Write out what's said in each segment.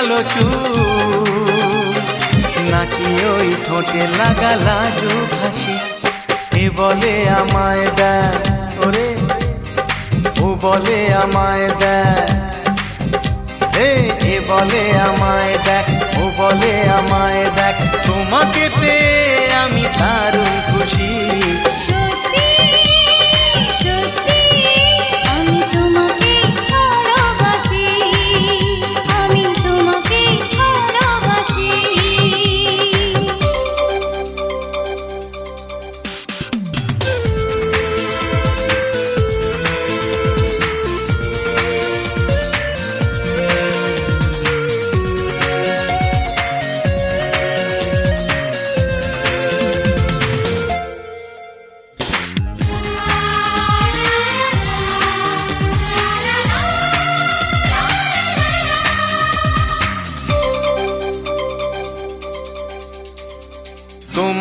কালো চুল নাকি ওই ঠোঁটে লাগা লাজু হাসি এ বলে আমায় দেয় ওরে। ও বলে আমায় দেয় এ বলে আমায় দেখ, ও বলে আমায় দেখ। তোমাকে পেয়ে আমি দারুণ খুশি।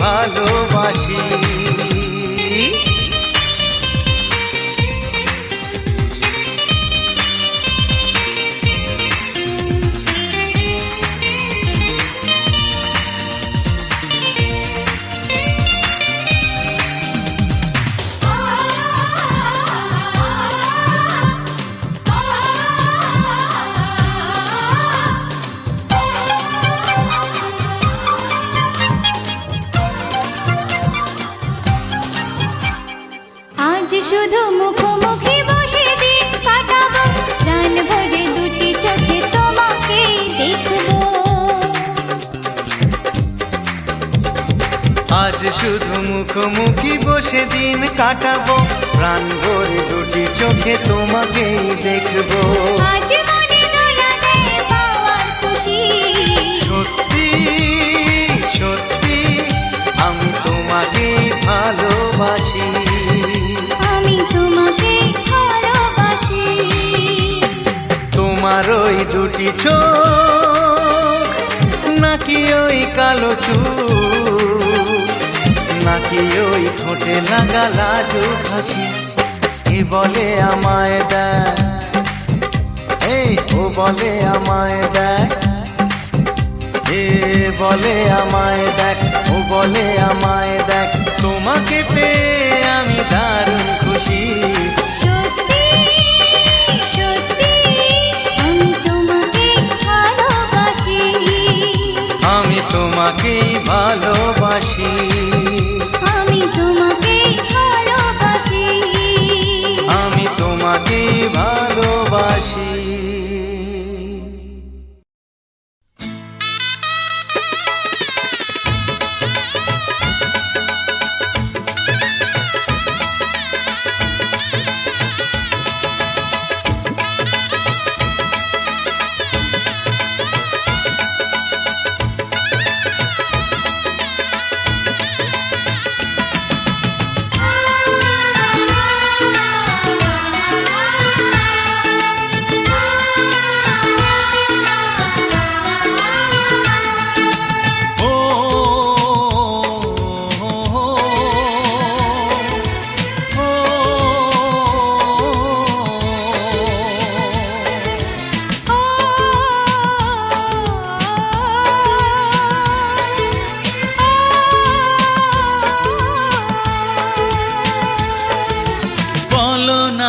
ভালোবাসি। আজ শুধু মুখোমুখি বসে দিন কাটাবো। প্রাণ ভরে দুটি চোখে তোমাকেই দেখব। সত্যি সত্যি আমি তোমাকে ভালোবাসি। আমি তোমাকে ভালোবাসি। তোমার ওই দুটি চোখ নাকি ওই কালো চুল? নাকি ওই ঠোঁটে লাগা লাজু হাসি কি বলে আমায় দেখ এই ও বলে আমায় দেখ এ বলে আমায় দেখ ও বলে আমায় দেখ তোমাকে পেয়ে আমি দারুণ খুশি।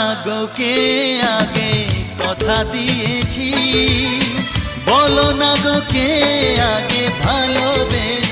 বলো না গো কে আগে কথা দিয়েছি? বলো না গোকে আগে ভালোবেসেছি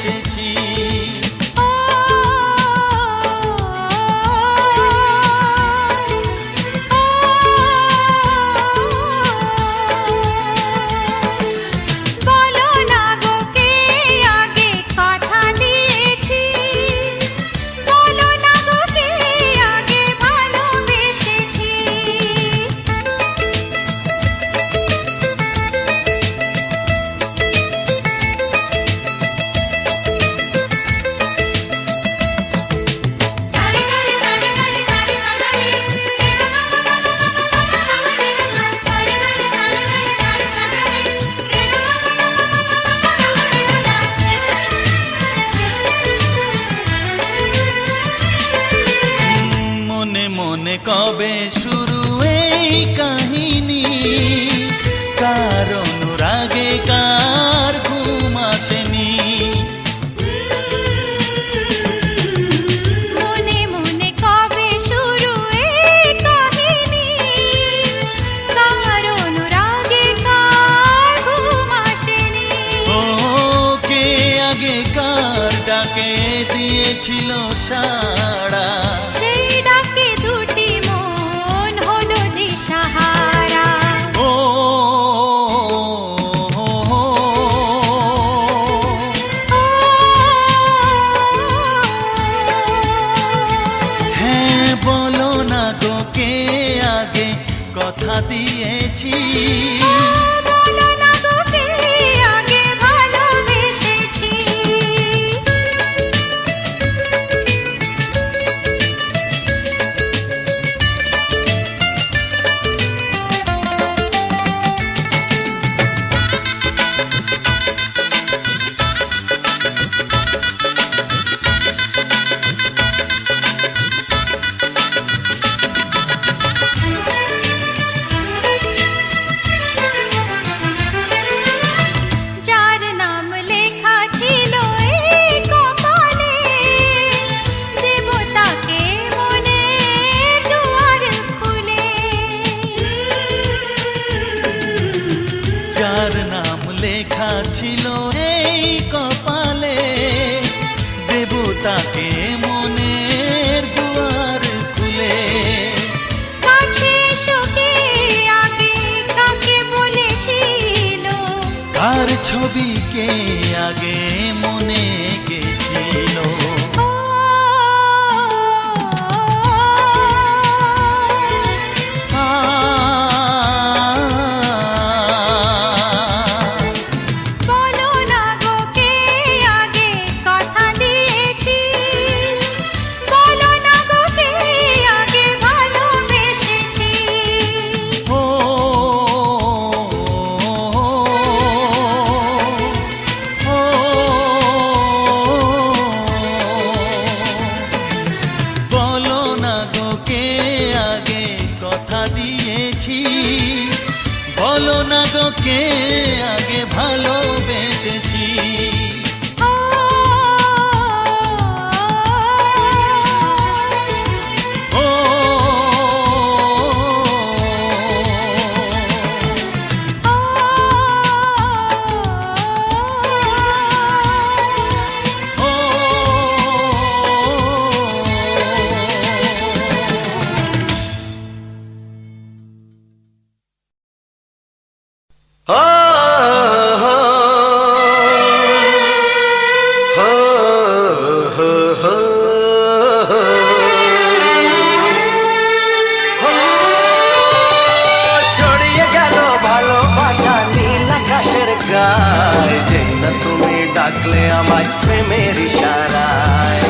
যায়, যেই না তুমি ডাকলে আমায় প্রেমের ইশারায়।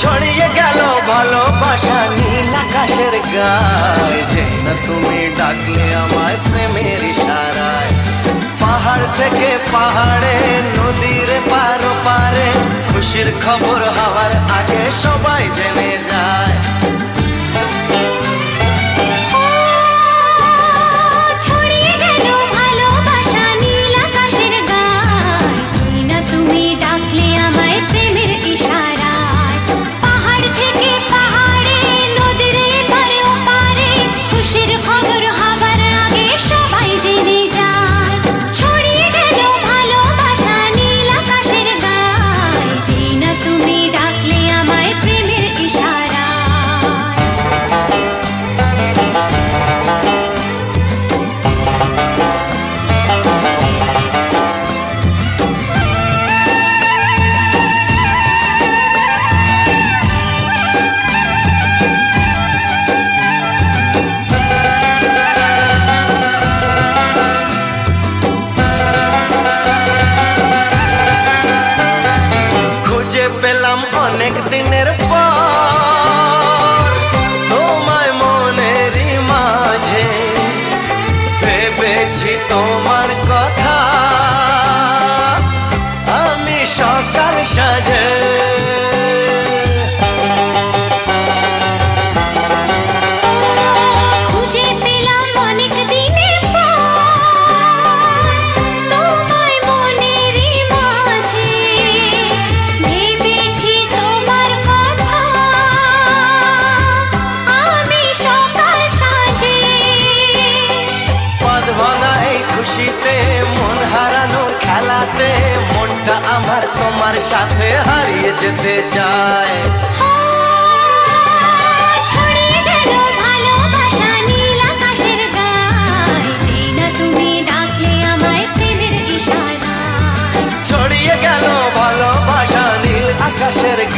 ছড়িয়ে গেল ভালোবাসা নীল আকাশের গায়, যেই না তুমি ডাকলে আমায় প্রেমের ইশারায়। পাহাড় থেকে পাহাড়ে, নদীর পার পারে, খুশির খবর হওয়ার আগে সবাই জেনে যায়।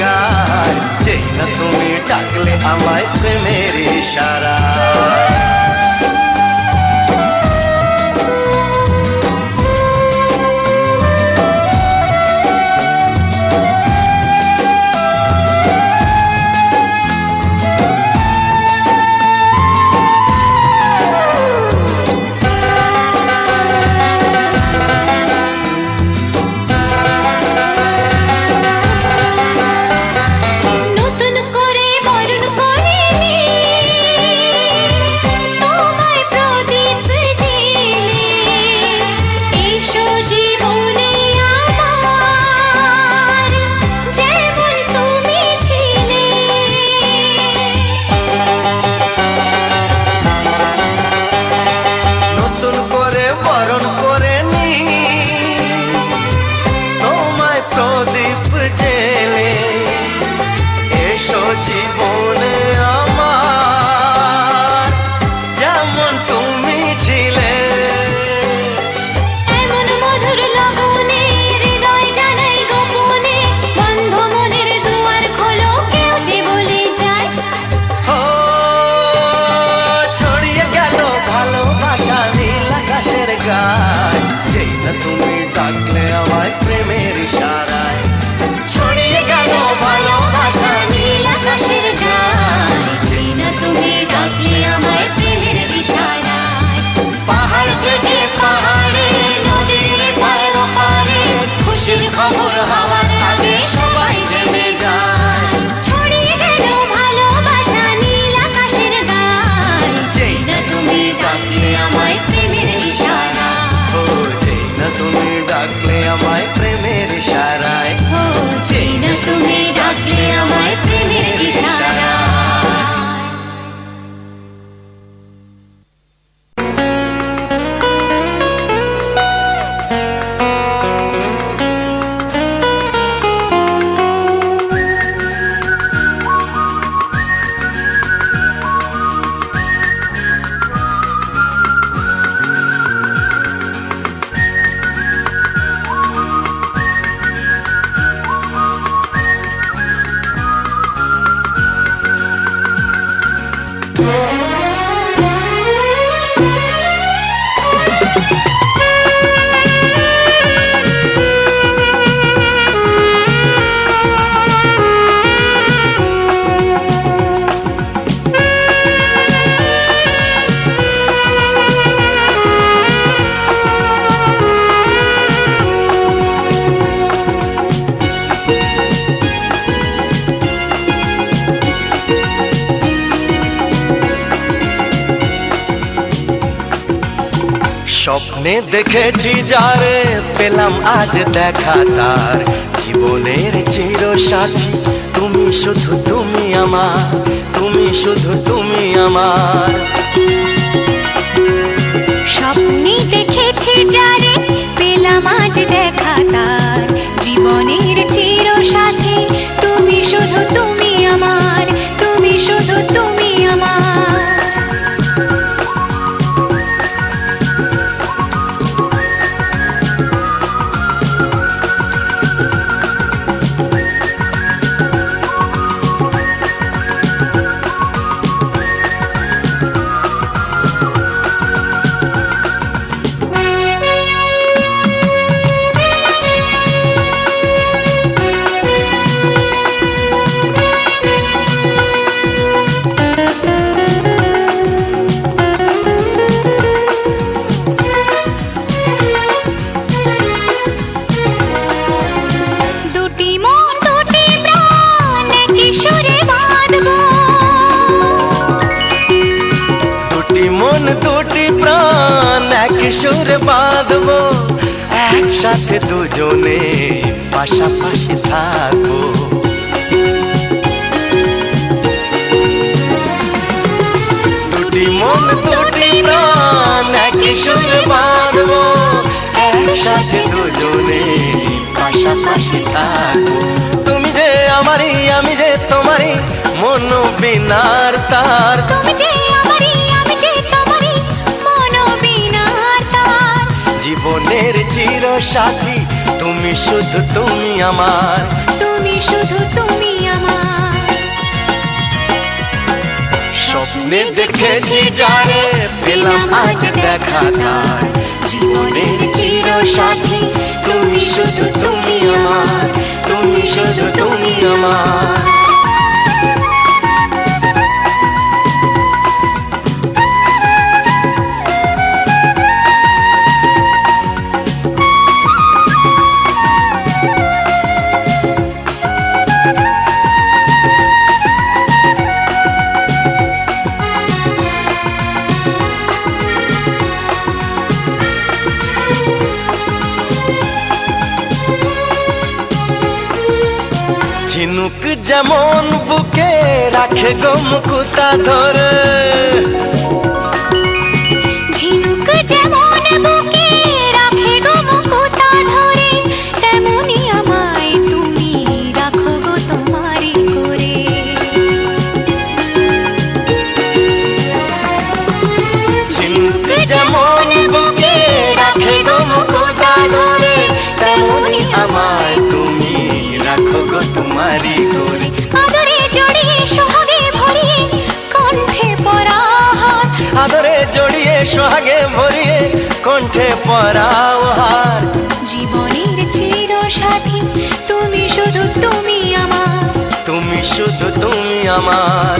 গান যেটা তুমি ডাকলে আমায় প্রেমের ইশারা স্বপ্নে দেখেছি যারে পেলাম আজ দেখা তার। জীবনের চির সাথী তুমি শুধু তুমি আমার, তুমি শুধু তুমি আমার। স্বপ্নে দেখেছি যারে পেলাম আজ দেখা তার। জীবনের চির সাথী কিশোর সুর বাঁধব, একসাথে দুজনে পাশাপাশি থাকব। দুটি মন, দুটি প্রাণ কিশোর সুর বাঁধব, একসাথে দুজনে পাশাপাশি থাকব। তুমি যে আমারই, আমি যে তোমারই, মন বিনার তার। সাথী তুমি শুধু তুমি আমার। তুমি শুধু তুমি আমার। স্বপ্নে দেখেছি যারে পেলাম আজ দেখা তার। জীবনের চির সাথী তুমি শুধু তুমি আমার। তুমি শুধু তুমি আমার। যেমন বুকে রাখে গো মুকুতা ধরে। কণ্ঠে পরাও হার। জীবনের চির সাথী তুমি শুধু তুমি আমার। তুমি শুধু তুমি আমার।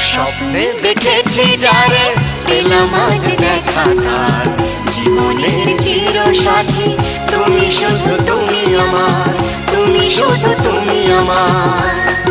স্বপ্নে দেখেছি যারে পেলাম আজ দেখা তার। জীবনের চির সাথী তুমি শুধু তুমি আমার। তুমি শুধু তুমি আমার।